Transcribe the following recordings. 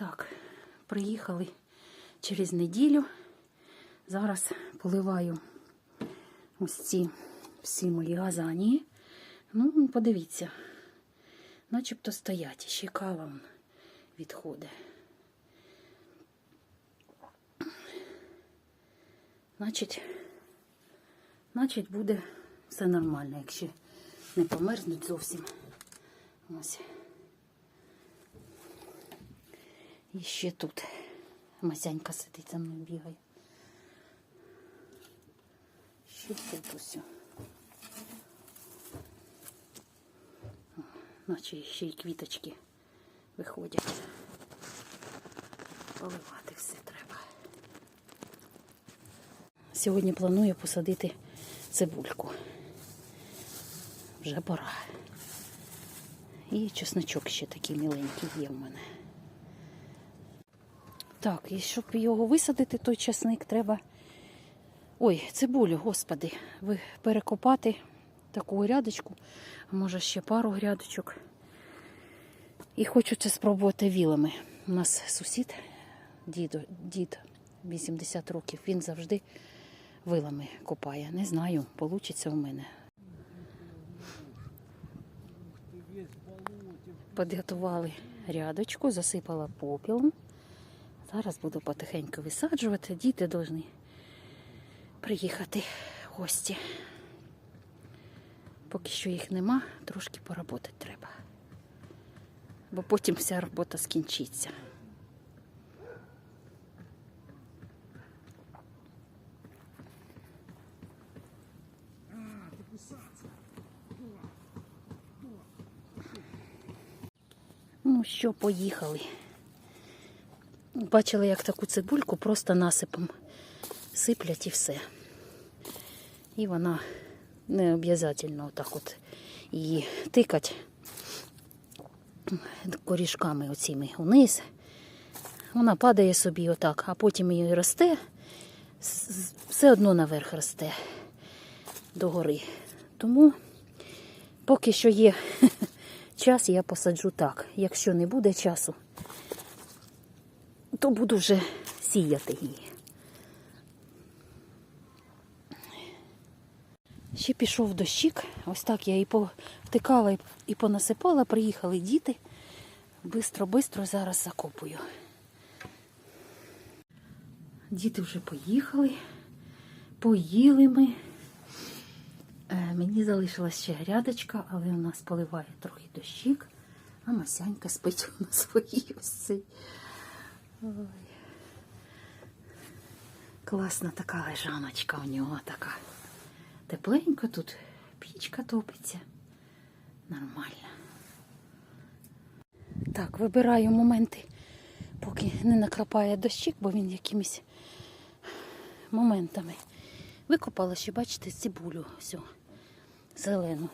Так, приїхали через неділю. Зараз поливаю ось ці всі мої газанії. Ну, подивіться, начебто стоять, ще кава відходить. Значить, значить, буде все нормально, якщо не померзнуть зовсім. Ось. І ще тут Масянька сидить за мною бігає. Ще тут усе. Наче ще й квіточки виходять. Поливати все треба. Сьогодні планую посадити цибульку. Вже пора. І чесночок ще такий міленький є в мене. Так, і щоб його висадити, той часник, треба. Ой, цибулю, господи, ви перекопати таку грядочку, може ще пару грядочок. І хочу це спробувати вілами. У нас сусід, дідо, дід 80 років, він завжди вилами копає. Не знаю, вийде у мене. Підготували рядочку, засипала попілом. Зараз буду потихеньку висаджувати. Діти повинні приїхати гості. Поки що їх нема, трошки поработати треба. Бо потім вся робота скінчиться. Ну що, поїхали. Бачили, як таку цибульку просто насипом сиплять і все. І вона не обов'язково отак от її тикать корішками оціми униз. Вона падає собі отак, а потім її росте, все одно наверх росте догори. Тому поки що є час, я посаджу так. Якщо не буде часу, то буду вже сіяти її. Ще пішов дощик, ось так я і повтикала, і понасипала, приїхали діти. Бистро-бистро зараз закопую. Діти вже поїхали, поїли ми. Е, Мені залишилась ще грядочка, але у нас поливає трохи дощик, а Масянька спить на своїй ось цій. Ой. Класна така лежаночка у нього така. Тепленько тут, пічка топиться. Нормально. Так, вибираю моменти, поки не накрапає дощик, бо він якимись моментами. Викопала ще, бачите, цибулю всю зелену.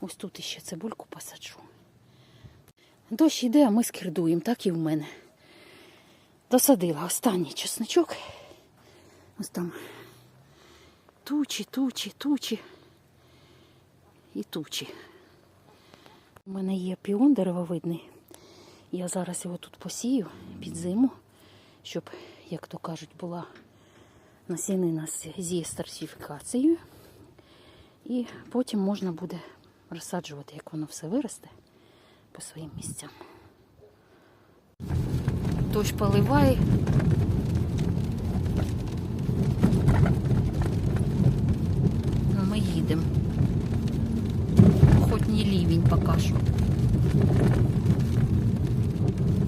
Ось тут іще цибульку посаджу. Дощ йде, а ми скирдуємо, так і в мене. Досадила останній чесночок. Ось там тучі, тучі, тучі і тучі. У мене є піон деревовидний. Я зараз його тут посію під зиму, щоб, як то кажуть, була насінина зі стартифікацією. І потім можна буде розсаджувати, як воно все виросте по своїм місцям. Дощ поливає. Ну, ми їдемо. Хоч не лівень поки що.